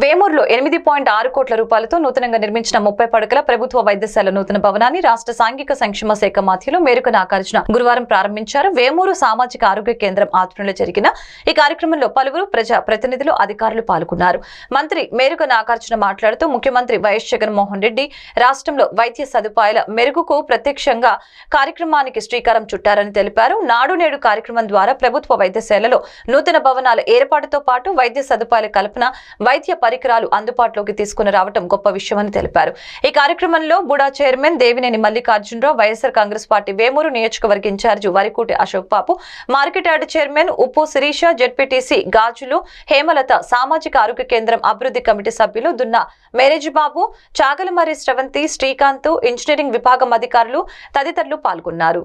వేమూరులో ఎనిమిది పాయింట్ ఆరు కోట్ల రూపాయలతో నూతనంగా నిర్మించిన ముప్పై పడకల ప్రభుత్వ వైద్యశాల నూతన భవనాన్ని రాష్ట్ర సాంఘిక సంక్షేమ శాఖ మాధ్యలో మేరకు నాగార్జున గురువారం ప్రారంభించారు. వేమూరు సామాజిక ఆరోగ్య కేంద్రం ఆధ్వర్యంలో జరిగిన ఈ కార్యక్రమంలో పలువురు ప్రజా ప్రతినిధులు అధికారులు పాల్గొన్నారు. మంత్రి మేరకు నాగార్జున మాట్లాడుతూ ముఖ్యమంత్రి వైఎస్ జగన్మోహన్ రెడ్డి రాష్ట్రంలో వైద్య సదుపాయాల మెరుగుకు ప్రత్యక్షంగా కార్యక్రమానికి శ్రీకారం చుట్టారని తెలిపారు. నాడు నేడు కార్యక్రమం ద్వారా ప్రభుత్వ వైద్యశాలలో నూతన భవనాల ఏర్పాటుతో పాటు వైద్య సదుపాయాల కల్పన వైద్య పరికరాలు అందుబాటులోకి తీసుకుని రావడం గొప్ప విషయమని తెలిపారు. ఈ కార్యక్రమంలో BUDA chairman Devineni Mallikarjunarao YSR Congress party Vemuru నియోజకవర్గ incharge Varikoti Ashok Babu market yard chairman Uppu Sirisha ZPTC గాజులు హేమలత సామాజిక ఆరోగ్య కేంద్రం అభివృద్ధి కమిటీ సభ్యులు దున్న మేరేజ్ బాబు చాగలమరి శ్రవంతి శ్రీకాంత్ ఇంజనీరింగ్ విభాగం అధికారులు తదితరులు పాల్గొన్నారు.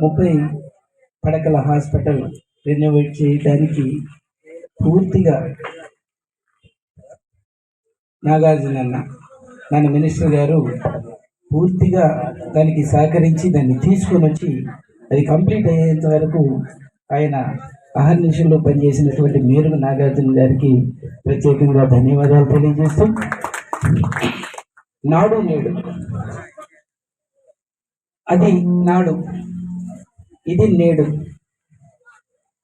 ముప్పై పడకల హాస్పిటల్ రెనోవేట్ చేయడానికి పూర్తిగా నాగార్జున అన్న మన మినిస్టర్ గారు పూర్తిగా దానికి సహకరించి దాన్ని తీసుకొని వచ్చి అది కంప్లీట్ అయ్యేంత వరకు ఆయన అహర్నిశల్లో పనిచేసినటువంటి మేరుగు నాగార్జున గారికి ప్రత్యేకంగా ధన్యవాదాలు తెలియజేస్తూ నాడు నేడు అది నాడు ఇది నేడు.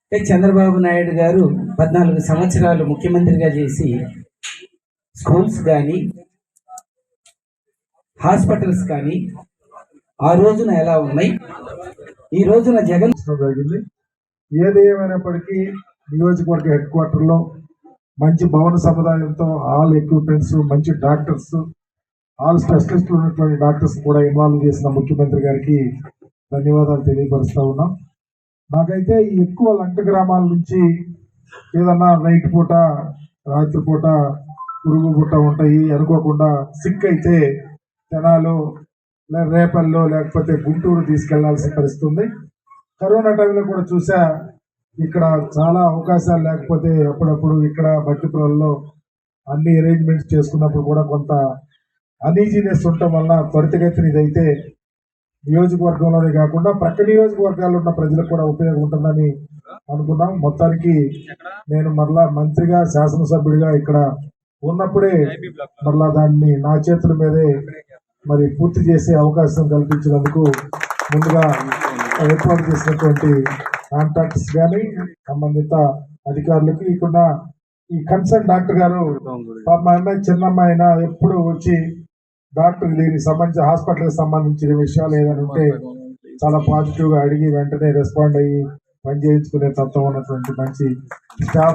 అంటే చంద్రబాబు నాయుడు గారు పద్నాలుగు సంవత్సరాలు ముఖ్యమంత్రిగా చేసి స్కూల్స్ కానీ హాస్పిటల్స్ కానీ ఆ రోజున ఎలా ఉన్నాయి? ఈ రోజున జగన్ జరిగింది. ఏది ఏమైనప్పటికీ నియోజకవర్గ హెడ్ క్వార్టర్లో మంచి భవన సముదాయంతో ఆల్ ఎక్విప్మెంట్స్ మంచి డాక్టర్స్ ఆల్ స్పెషలిస్టులు ఉన్నటువంటి డాక్టర్స్ కూడా ఇన్వాల్వ్ చేసిన ముఖ్యమంత్రి గారికి ధన్యవాదాలు తెలియపరుస్తూ ఉన్నాం. నాకైతే ఎక్కువ లంక గ్రామాల నుంచి ఏదన్నా నైట్ పూట రాత్రి పూట పురుగు పుట్ట ఉంటాయి అనుకోకుండా సిక్ అయితే జనాలు రేపల్లో లేకపోతే గుంటూరు తీసుకెళ్ళాల్సిన పరిస్థితి ఉంది. కరోనా టైంలో కూడా చూసా ఇక్కడ చాలా అవకాశాలు లేకపోతే అప్పుడప్పుడు ఇక్కడ భట్టిపురంలో అన్ని అరేంజ్మెంట్స్ చేసుకున్నప్పుడు కూడా కొంత అనీజీనెస్ ఉండటం వల్ల త్వరితగతిన ఇదైతే నియోజకవర్గంలోనే కాకుండా ప్రక్క నియోజకవర్గాల్లో ఉన్న ప్రజలకు కూడా ఉపయోగం ఉంటుందని అనుకున్నాం. మొత్తానికి నేను మరలా మంత్రిగా శాసనసభ్యుడిగా ఇక్కడ ఉన్నప్పుడే మరలా దాన్ని నా చేతుల మీదే మరి పూర్తి చేసే అవకాశం కల్పించినందుకు ముందుగా ఏర్పాటు చేసినటువంటి కాంట్రాక్టర్స్ కానీ సంబంధిత అధికారులకి ఇక్కడ ఈ కన్సర్న్ డాక్టర్ గారు మా అమ్మాయి చిన్న అమ్మాయి అయినా ఎప్పుడు వచ్చి డాక్టర్ దీనికి సంబంధించి హాస్పిటల్కి సంబంధించిన విషయాలు ఏదైనా ఉంటే చాలా పాజిటివ్గా అడిగి వెంటనే రెస్పాండ్ అయ్యి పని చేయించుకునే తత్వం ఉన్నటువంటి మంచి స్టాఫ్